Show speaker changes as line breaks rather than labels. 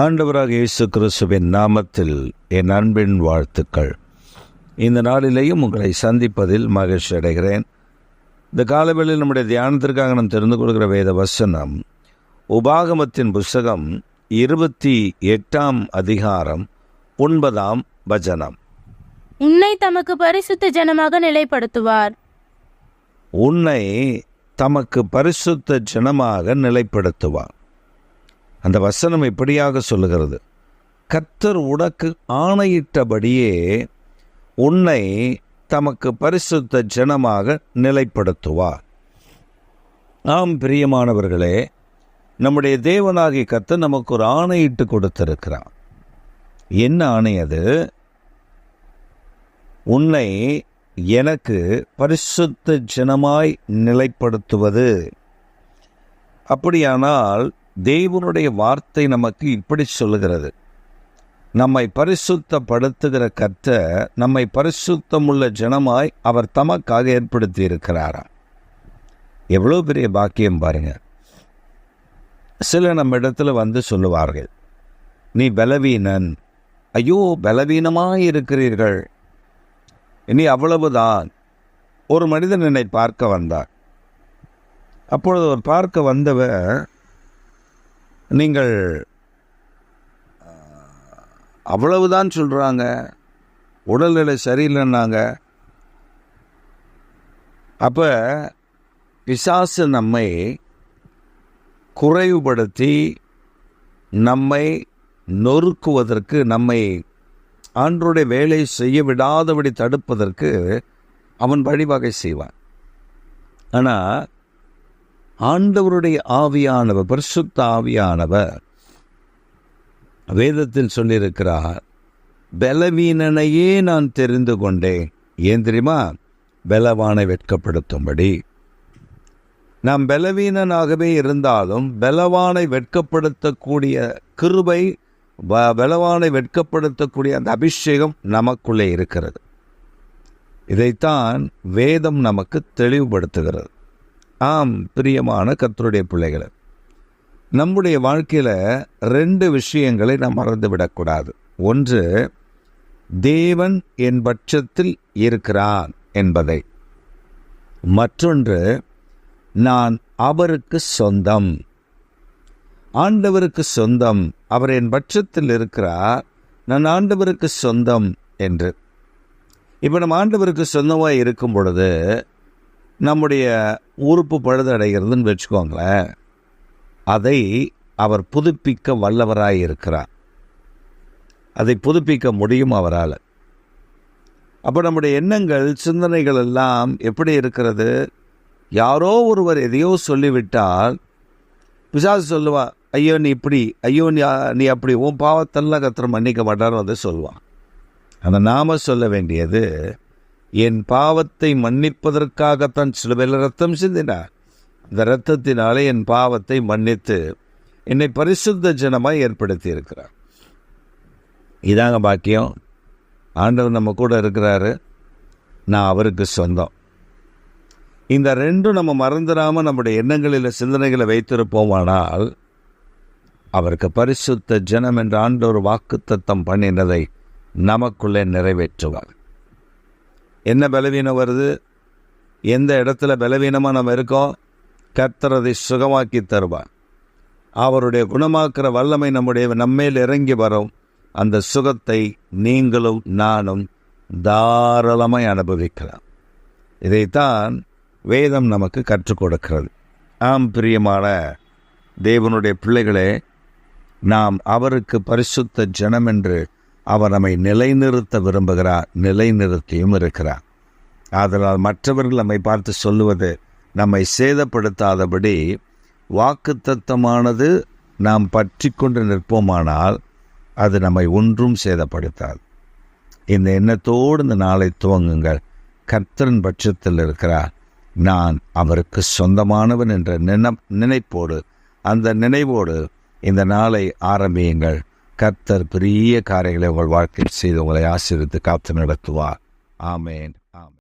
ஆண்டவராக இயேசு கிறிஸ்துவின் நாமத்தில் என் அன்பின் வாழ்த்துக்கள். இந்த நாளிலேயும் உங்களை சந்திப்பதில் மகிழ்ச்சி அடைகிறேன். இந்த காலவேளையில் நம்முடைய தியானத்திற்காக நாம் தெரிந்து கொள்கிற வேத வசனம் உபாகமத்தின் புஸ்தகம் இருபத்தி எட்டாம் அதிகாரம் ஒன்பதாம் வசனம்.
உன்னை தமக்கு பரிசுத்த ஜனமாக நிலைப்படுத்துவார்.
உன்னை தமக்கு பரிசுத்த ஜனமாக நிலைப்படுத்துவார். அந்த வசனம் இப்படியாக சொல்லுகிறது. கத்தர் உனக்கு ஆணையிட்டபடியே உன்னை தமக்கு பரிசுத்த ஜனமாக நிலைப்படுத்துவார். ஆம் பிரியமானவர்களே நம்முடைய தேவனாகி கத்த நமக்கு ஒரு ஆணையிட்டு கொடுத்திருக்கிறான் என்ன ஆணை அது? உன்னை எனக்கு பரிசுத்த ஜனமாய் நிலைப்படுத்துவது. அப்படியானால் தேவனுடைய வார்த்தை நமக்கு இப்படி சொல்லுகிறது. நம்மை பரிசுத்தப்படுத்துகிற கற்ற நம்மை பரிசுத்தமுள்ள ஜனமாய் அவர் தமக்காக ஏற்படுத்தி இருக்கிறாராம் எவ்வளோ பெரிய பாக்கியம் பாருங்க. சில நம்ம இடத்துல வந்து சொல்லுவார்கள் நீ பலவீனன். ஐயோ பலவீனமாக இருக்கிறீர்கள். இனி அவ்வளவுதான். ஒரு மனிதன் என்னை பார்க்க வந்தார். அப்பொழுது அவர் பார்க்க வந்தவர் நீங்கள் அவ்வளவுதான் சொல்கிறாங்க உடல்நிலை சரியில்லைன்னாங்க. அப்போ பிசாசு நம்மை குறைவுபடுத்தி நம்மை நொறுக்குவதற்கு நம்மை ஆண்டருடைய வேலை செய்ய விடாதபடி தடுப்பதற்கு அவன் வழிவகை செய்வான். ஆனால் ஆண்டவருடைய ஆவியானவர் பரிசுத்த ஆவியானவர். வேதத்தில் சொல்லியிருக்கிறார் பலவீனனையே நான் தெரிந்து கொண்டேன். ஏன் தெரியுமா? பலவானை வெட்கப்படுத்தும்படி. நாம் பலவீனனாகவே இருந்தாலும் பலவானை வெட்கப்படுத்தக்கூடிய கிருபை பலவானை வெட்கப்படுத்தக்கூடிய அந்த அபிஷேகம் நமக்குள்ளே இருக்கிறது. இதைத்தான் வேதம் நமக்கு தெளிவுபடுத்துகிறது. ஆம் பிரியமான கத்தருடைய பிள்ளைகளை. நம்முடைய வாழ்க்கையில் ரெண்டு விஷயங்களை நாம் மறந்துவிடக்கூடாது. ஒன்று தேவன் என் பட்சத்தில் இருக்கிறான் என்பதை. மற்றொன்று நான் அவருக்கு சொந்தம். ஆண்டவருக்கு சொந்தம் அவர் என் பட்சத்தில் இருக்கிறார் நான் ஆண்டவருக்கு சொந்தம் என்று. இப்போ நம்ம ஆண்டவருக்கு சொந்தமாக இருக்கும் பொழுது நம்முடைய உறுப்பு பழுது அடைகிறதுன்னு வச்சுக்கோங்களேன் அதை அவர் புதுப்பிக்க வல்லவராக இருக்கிறார். அதை புதுப்பிக்க முடியும் அவரால். அப்போ நம்முடைய எண்ணங்கள் சிந்தனைகள் எல்லாம் எப்படி இருக்கிறது? யாரோ ஒருவர் எதையோ சொல்லிவிட்டால் பிசாசு சொல்லுவா ஐயோ நீ இப்படி ஐயோ நீ நீ அப்படி உன் பாவத்தெல்லாம் கத்திர மன்னிக்க மாட்டாரும் அதை சொல்லுவான். அந்த நாம சொல்ல வேண்டியது என் பாவத்தை மன்னிப்பதற்காகத்தான் சிலுவையில் ரத்தம் சிந்தினார். இந்த இரத்தத்தினாலே என் பாவத்தை மன்னித்து என்னை பரிசுத்த ஜனமாய் ஏற்படுத்தி இருக்கிறார் இதாங்க பாக்கியம். ஆண்டவர் நம்ம கூட இருக்கிறாரு. நான் அவருக்கு சொந்தம். இந்த ரெண்டும் நம்ம மறந்துடாமல் நம்முடைய எண்ணங்களில் சிந்தனைகளை வைத்திருப்போமானால் அவருக்கு பரிசுத்த ஜனம் என்ற ஆண்டவர் வாக்குத்தத்தம் பண்ணினதை நமக்குள்ளே நிறைவேற்றுவார். என்ன பலவீனம் வருது? எந்த இடத்துல பலவீனமாக நம்ம இருக்கோம்? கத்துறதை சுகமாக்கி தருவார். அவருடைய குணமாக்குற வல்லமை நம்முடைய நம்மேல் இறங்கி வரும். அந்த சுகத்தை நீங்களும் நானும் தாராளமாய் அனுபவிக்கலாம். இதைத்தான் வேதம் நமக்கு கற்றுக் கொடுக்கிறது. ஆம் பிரியமான தேவனுடைய பிள்ளைகளே நாம் அவருக்கு பரிசுத்த ஜனம் என்று அவர் நம்மை நிலைநிறுத்த விரும்புகிறார் நிலைநிறுத்தியும் இருக்கிறார். ஆதலால் மற்றவர்கள் நம்மை பார்த்து சொல்லுவது நம்மை சேதப்படுத்தாதபடி வாக்குத்தத்தமானது நாம் பற்றி கொண்டு நிற்போமானால் அது நம்மை ஒன்றும் சேதப்படுத்தாது. இந்த எண்ணத்தோடு இந்த நாளை துவங்குங்கள். கர்த்தரின் பட்சத்தில் இருக்கிறார். நான் அவருக்கு சொந்தமானவன் என்ற நின நினைப்போடு அந்த நினைவோடு இந்த நாளை ஆரம்பியுங்கள். கர்த்தர் பெரிய காரியங்களை உங்கள் வாழ்க்கையில் செய்து உங்களை ஆசீர்வித்து காத்து நடத்துவார். ஆமேன். ஆமேன்.